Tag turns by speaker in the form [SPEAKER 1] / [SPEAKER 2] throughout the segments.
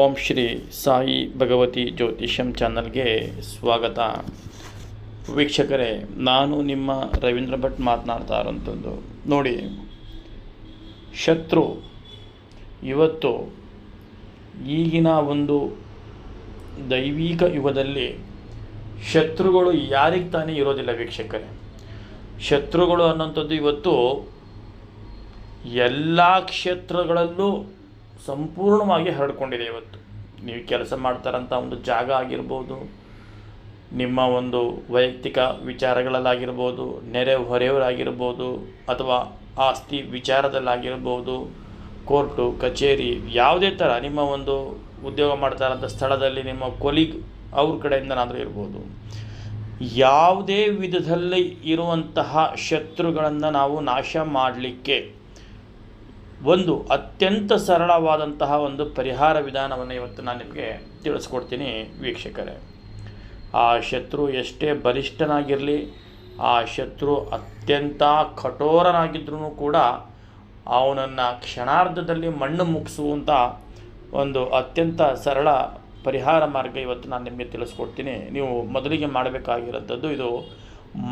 [SPEAKER 1] ಓಂ ಶ್ರೀ ಸಾಯಿ ಭಗವತಿ ಜ್ಯೋತಿಷ್ಯಂ ಚಾನಲ್ಗೆ ಸ್ವಾಗತ. ವೀಕ್ಷಕರೇ, ನಾನು ನಿಮ್ಮ ರವೀಂದ್ರ ಭಟ್ ಮಾತನಾಡ್ತಾ ಇರೋಂಥದ್ದು ನೋಡಿ, ಶತ್ರು ಇವತ್ತು ಈಗಿನ ಒಂದು ದೈವಿಕ ಯುಗದಲ್ಲಿ ಶತ್ರುಗಳು ಯಾರಿಗೆ ತಾನೇ ಇರೋದಿಲ್ಲ ವೀಕ್ಷಕರೇ. ಶತ್ರುಗಳು ಅನ್ನೋಂಥದ್ದು ಇವತ್ತು ಎಲ್ಲ ಕ್ಷೇತ್ರಗಳಲ್ಲೂ ಸಂಪೂರ್ಣವಾಗಿ ಹರಡಿಕೊಂಡಿದೆ ಇವತ್ತು. ನೀವು ಕೆಲಸ ಮಾಡ್ತಾರಂಥ ಒಂದು ಜಾಗ ಆಗಿರ್ಬೋದು, ನಿಮ್ಮ ಒಂದು ವೈಯಕ್ತಿಕ ವಿಚಾರಗಳಲ್ಲಾಗಿರ್ಬೋದು, ನೆರೆ ಹೊರೆಯವರಾಗಿರ್ಬೋದು, ಅಥವಾ ಆಸ್ತಿ ವಿಚಾರದಲ್ಲಾಗಿರ್ಬೋದು, ಕೋರ್ಟು, ಕಚೇರಿ, ಯಾವುದೇ ಥರ ನಿಮ್ಮ ಒಂದು ಉದ್ಯೋಗ ಮಾಡ್ತಾರಂಥ ಸ್ಥಳದಲ್ಲಿ ನಿಮ್ಮ ಕೊಲಿಗ್ ಅವ್ರ ಕಡೆಯಿಂದನಾದರೂ ಇರ್ಬೋದು. ಯಾವುದೇ ವಿಧದಲ್ಲಿ ಇರುವಂತಹ ಶತ್ರುಗಳನ್ನು ನಾವು ನಾಶ ಮಾಡಲಿಕ್ಕೆ ಒಂದು ಅತ್ಯಂತ ಸರಳವಾದಂತಹ ಒಂದು ಪರಿಹಾರ ವಿಧಾನವನ್ನು ಇವತ್ತು ನಾನು ನಿಮಗೆ ತಿಳಿಸ್ಕೊಡ್ತೀನಿ ವೀಕ್ಷಕರೇ. ಆ ಶತ್ರು ಎಷ್ಟೇ ಬಲಿಷ್ಠನಾಗಿರಲಿ, ಆ ಶತ್ರು ಅತ್ಯಂತ ಕಠೋರನಾಗಿದ್ರೂ ಕೂಡ ಅವನನ್ನು ಕ್ಷಣಾರ್ಧದಲ್ಲಿ ಮಣ್ಣು ಮುಗಿಸುವಂಥ ಒಂದು ಅತ್ಯಂತ ಸರಳ ಪರಿಹಾರ ಮಾರ್ಗ ಇವತ್ತು ನಾನು ನಿಮಗೆ ತಿಳಿಸ್ಕೊಡ್ತೀನಿ. ನೀವು ಮೊದಲಿಗೆ ಮಾಡಬೇಕಾಗಿರೋಂಥದ್ದು ಇದು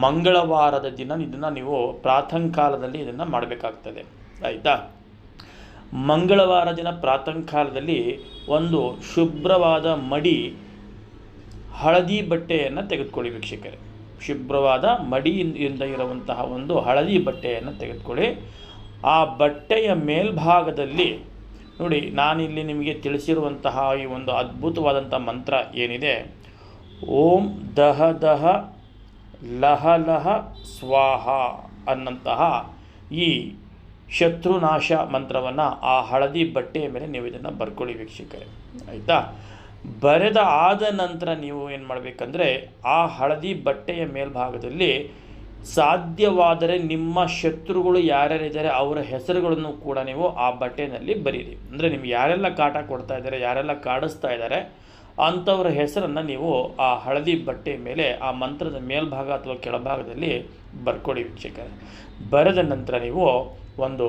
[SPEAKER 1] ಮಂಗಳವಾರದ ದಿನ, ಇದನ್ನು ನೀವು ಪ್ರಾತಃ ಕಾಲದಲ್ಲಿ ಇದನ್ನು ಮಾಡಬೇಕಾಗ್ತದೆ. ಆಯಿತಾ? ಮಂಗಳವಾರ ದಿನ ಪ್ರಾತಃ ಕಾಲದಲ್ಲಿ ಒಂದು ಶುಭ್ರವಾದ ಮಡಿ, ಹಳದಿ ಬಟ್ಟೆಯನ್ನು ತೆಗೆದುಕೊಳ್ಳಿ ವೀಕ್ಷಕರೇ. ಶುಭ್ರವಾದ ಮಡಿಯಿಂದ ಇರುವಂತಹ ಒಂದು ಹಳದಿ ಬಟ್ಟೆಯನ್ನು ತೆಗೆದುಕೊಳ್ಳಿ. ಆ ಬಟ್ಟೆಯ ಮೇಲ್ಭಾಗದಲ್ಲಿ, ನೋಡಿ, ನಾನಿಲ್ಲಿ ನಿಮಗೆ ತಿಳಿಸಿರುವಂತಹ ಈ ಒಂದು ಅದ್ಭುತವಾದಂಥ ಮಂತ್ರ ಏನಿದೆ? ಓಂ ದಹ ದಹ ಲಹ ಲಹ ಸ್ವಾಹ ಅನ್ನಂತಹ ಈ ಶತ್ರುನಾಶ ಮಂತ್ರವನ್ನು ಆ ಹಳದಿ ಬಟ್ಟೆಯ ಮೇಲೆ ನೀವು ಇದನ್ನು ಬರ್ಕೊಳ್ಳಿ ವೀಕ್ಷಕರೇ. ಆಯಿತಾ? ಬರೆದ ಆದ ನಂತರ ನೀವು ಏನು ಮಾಡಬೇಕಂದ್ರೆ ಆ ಹಳದಿ ಬಟ್ಟೆಯ ಮೇಲ್ಭಾಗದಲ್ಲಿ ಸಾಧ್ಯವಾದರೆ ನಿಮ್ಮ ಶತ್ರುಗಳು ಯಾರ್ಯಾರಿದ್ದಾರೆ ಅವರ ಹೆಸರುಗಳನ್ನು ಕೂಡ ನೀವು ಆ ಬಟ್ಟೆಯಲ್ಲಿ ಬರೀರಿ. ಅಂದರೆ ನಿಮ್ಗೆ ಯಾರೆಲ್ಲ ಕಾಟ ಕೊಡ್ತಾ ಇದ್ದಾರೆ, ಯಾರೆಲ್ಲ ಕಾಡಿಸ್ತಾ ಇದ್ದಾರೆ, ಅಂಥವ್ರ ಹೆಸರನ್ನು ನೀವು ಆ ಹಳದಿ ಬಟ್ಟೆ ಮೇಲೆ ಆ ಮಂತ್ರದ ಮೇಲ್ಭಾಗ ಅಥವಾ ಕೆಳಭಾಗದಲ್ಲಿ ಬರ್ಕೊಡಿ ವೀಕ್ಷಕರೇ. ಬರೆದ ನಂತರ ನೀವು ಒಂದು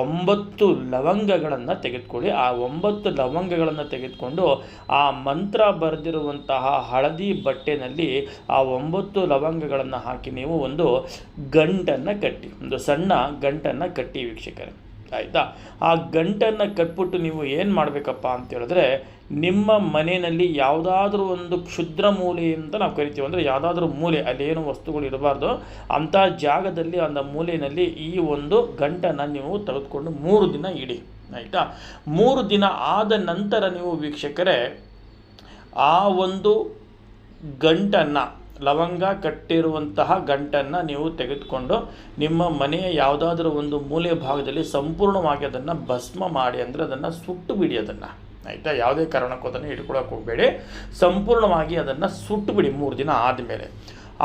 [SPEAKER 1] ಒಂಬತ್ತು ಲವಂಗಗಳನ್ನು ತೆಗೆದುಕೊಳ್ಳಿ. ಆ ಒಂಬತ್ತು ಲವಂಗಗಳನ್ನು ತೆಗೆದುಕೊಂಡು ಆ ಮಂತ್ರ ಬರೆದಿರುವಂತಹ ಹಳದಿ ಬಟ್ಟೆನಲ್ಲಿ ಆ ಒಂಬತ್ತು ಲವಂಗಗಳನ್ನು ಹಾಕಿ ನೀವು ಒಂದು ಗಂಟನ್ನು ಕಟ್ಟಿ, ಒಂದು ಸಣ್ಣ ಗಂಟನ್ನು ಕಟ್ಟಿ ವೀಕ್ಷಕರೇ. ಆಯಿತಾ? ಆ ಗಂಟನ್ನು ಕಟ್ಬಿಟ್ಟು ನೀವು ಏನು ಮಾಡಬೇಕಪ್ಪ ಅಂತ ಹೇಳಿದ್ರೆ, ನಿಮ್ಮ ಮನೆಯಲ್ಲಿ ಯಾವುದಾದ್ರೂ ಒಂದು ಕ್ಷುದ್ರ ಮೂಲೆ ಅಂತ ನಾವು ಕರಿತೀವಿ. ಅಂದರೆ ಯಾವುದಾದ್ರೂ ಮೂಲೆ ಅಲ್ಲಿ ಏನು ವಸ್ತುಗಳು ಇರಬಾರ್ದು. ಅಂಥ ಜಾಗದಲ್ಲಿ, ಅಂಥ ಮೂಲೆಯಲ್ಲಿ ಈ ಒಂದು ಗಂಟನ್ನು ನೀವು ತೆಗೆದುಕೊಂಡು ಮೂರು ದಿನ ಇಡಿ. ಆಯಿತಾ? ಮೂರು ದಿನ ಆದ ನಂತರ ನೀವು ವೀಕ್ಷಕರೇ, ಆ ಒಂದು ಗಂಟನ್ನು ಲವಂಗ ಕಟ್ಟಿರುವಂತಹ ಗಂಟನ್ನು ನೀವು ತೆಗೆದುಕೊಂಡು ನಿಮ್ಮ ಮನೆಯ ಯಾವುದಾದ್ರೂ ಒಂದು ಮೂಲೆ ಭಾಗದಲ್ಲಿ ಸಂಪೂರ್ಣವಾಗಿ ಅದನ್ನು ಭಸ್ಮ ಮಾಡಿ ಅಂದರೆ ಅದನ್ನು ಸುಟ್ಟು ಬಿಡಿ ಅದನ್ನು. ಆಯಿತಾ? ಯಾವುದೇ ಕಾರಣಕ್ಕೂ ಅದನ್ನು ಇಟ್ಕೊಳಕ್ಕೆ ಹೋಗಬೇಡಿ. ಸಂಪೂರ್ಣವಾಗಿ ಅದನ್ನು ಸುಟ್ಟು ಬಿಡಿ ಮೂರು ದಿನ ಆದಮೇಲೆ.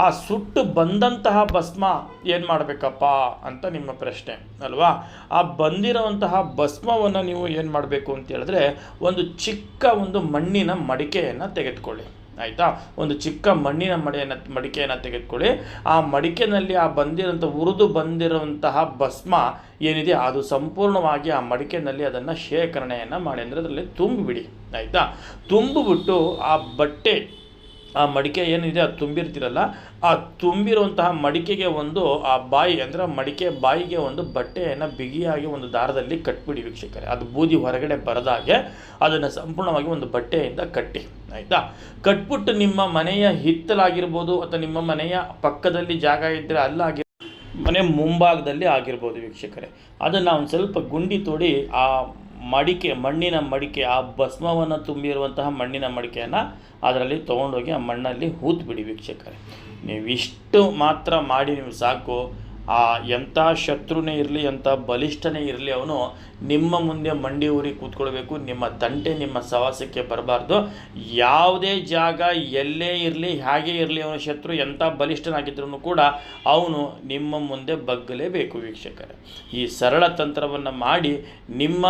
[SPEAKER 1] ಆ ಸುಟ್ಟು ಬಂದಂತಹ ಭಸ್ಮ ಏನು ಮಾಡಬೇಕಪ್ಪ ಅಂತ ನಿಮ್ಮ ಪ್ರಶ್ನೆ, ಅಲ್ವಾ? ಆ ಬಂದಿರುವಂತಹ ಭಸ್ಮವನ್ನು ನೀವು ಏನು ಮಾಡಬೇಕು ಅಂತ ಹೇಳಿದ್ರೆ ಒಂದು ಚಿಕ್ಕ ಒಂದು ಮಣ್ಣಿನ ಮಡಿಕೆಯನ್ನು ತೆಗೆದುಕೊಳ್ಳಿ. ಆಯಿತಾ? ಒಂದು ಚಿಕ್ಕ ಮಣ್ಣಿನ ಮಡಿಯನ್ನು, ಮಡಿಕೆಯನ್ನು ತೆಗೆದುಕೊಳ್ಳಿ. ಆ ಮಡಿಕೆನಲ್ಲಿ ಆ ಬಂದಿರೋಂಥ, ಉರಿದು ಬಂದಿರುವಂತಹ ಭಸ್ಮ ಏನಿದೆ, ಅದು ಸಂಪೂರ್ಣವಾಗಿ ಆ ಮಡಿಕೆನಲ್ಲಿ ಅದನ್ನು ಶೇಖರಣೆಯನ್ನು ಮಾಡಿ. ಅಂದರೆ ಅದರಲ್ಲಿ ತುಂಬಿಬಿಡಿ. ಆಯಿತಾ? ತುಂಬಿಬಿಟ್ಟು ಆ ಬಟ್ಟೆ ಆ ಮಡಿಕೆ ಏನಿದೆ ಅದು ತುಂಬಿರ್ತಿರಲ್ಲ, ಆ ತುಂಬಿರುವಂತಹ ಮಡಿಕೆಗೆ ಒಂದು, ಆ ಬಾಯಿ ಅಂದರೆ ಮಡಿಕೆ ಬಾಯಿಗೆ ಒಂದು ಬಟ್ಟೆಯನ್ನು ಬಿಗಿಯಾಗಿ ಒಂದು ದಾರದಲ್ಲಿ ಕಟ್ಬಿಡಿ ವೀಕ್ಷಕರೇ. ಅದು ಬೂದಿ ಹೊರಗಡೆ ಬರದಾಗೆ ಅದನ್ನು ಸಂಪೂರ್ಣವಾಗಿ ಒಂದು ಬಟ್ಟೆಯಿಂದ ಕಟ್ಟಿ. ಆಯಿತಾ? ಕಟ್ಬಿಟ್ಟು ನಿಮ್ಮ ಮನೆಯ ಹಿತ್ತಲಾಗಿರ್ಬೋದು ಅಥವಾ ನಿಮ್ಮ ಮನೆಯ ಪಕ್ಕದಲ್ಲಿ ಜಾಗ ಇದ್ದರೆ ಅಲ್ಲಾಗಿ ಮನೆ ಮುಂಭಾಗದಲ್ಲಿ ಆಗಿರ್ಬೋದು ವೀಕ್ಷಕರೇ. ಅದನ್ನು ಒಂದು ಸ್ವಲ್ಪ ಗುಂಡಿ ತೋಡಿ ಆ ಮಡಿಕೆ, ಮಣ್ಣಿನ ಮಡಿಕೆ, ಆ ಭಸ್ಮವನ್ನು ತುಂಬಿರುವಂತಹ ಮಣ್ಣಿನ ಮಡಿಕೆಯನ್ನು ಅದರಲ್ಲಿ ತೊಗೊಂಡೋಗಿ ಆ ಮಣ್ಣಲ್ಲಿ ಹೂತ್ಬಿಡಿ ವೀಕ್ಷಕರೇ. ನೀವು ಇಷ್ಟು ಮಾತ್ರ ಮಾಡಿ ನೀವು ಸಾಕು. ಆ ಎಂಥ ಶತ್ರುನೇ ಇರಲಿ, ಎಂಥ ಬಲಿಷ್ಠನೇ ಇರಲಿ ಅವನು ನಿಮ್ಮ ಮುಂದೆ ಮಂಡಿ ಊರಿ ಕೂತ್ಕೊಳ್ಬೇಕು. ನಿಮ್ಮ ತಂಟೆ, ನಿಮ್ಮ ಸವಾಸಕ್ಕೆ ಬರಬಾರ್ದು. ಯಾವುದೇ ಜಾಗ ಎಲ್ಲೇ ಇರಲಿ, ಹೇಗೆ ಇರಲಿ ಅವನ ಶತ್ರು, ಎಂಥ ಬಲಿಷ್ಠನಾಗಿದ್ರೂ ಕೂಡ ಅವನು ನಿಮ್ಮ ಮುಂದೆ ಬಗ್ಗಲೇಬೇಕು ವೀಕ್ಷಕರೇ. ಈ ಸರಳ ತಂತ್ರವನ್ನು ಮಾಡಿ ನಿಮ್ಮ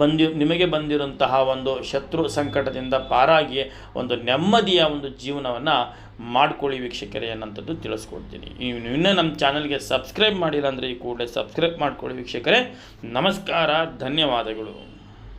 [SPEAKER 1] ಬಂದಿ, ನಿಮಗೆ ಬಂದಿರುವಂತಹ ಒಂದು ಶತ್ರು ಸಂಕಟದಿಂದ ಪಾರಾಗಿ ಒಂದು ನೆಮ್ಮದಿಯ ಒಂದು ಜೀವನವನ್ನು ಮಾಡ್ಕೊಳ್ಳಿ ವೀಕ್ಷಕರೇ ಅನ್ನೋಂಥದ್ದು ತಿಳಿಸ್ಕೊಡ್ತೀನಿ. ನೀವು ಇನ್ನೂ ನಮ್ಮ ಚಾನಲ್ಗೆ ಸಬ್ಸ್ಕ್ರೈಬ್ ಮಾಡಿಲ್ಲ ಅಂದರೆ ಈ ಕೂಡಲೇ ಸಬ್ಸ್ಕ್ರೈಬ್ ಮಾಡ್ಕೊಳ್ಳಿ ವೀಕ್ಷಕರೇ. ನಮಸ್ಕಾರ, ಧನ್ಯವಾದಗಳು.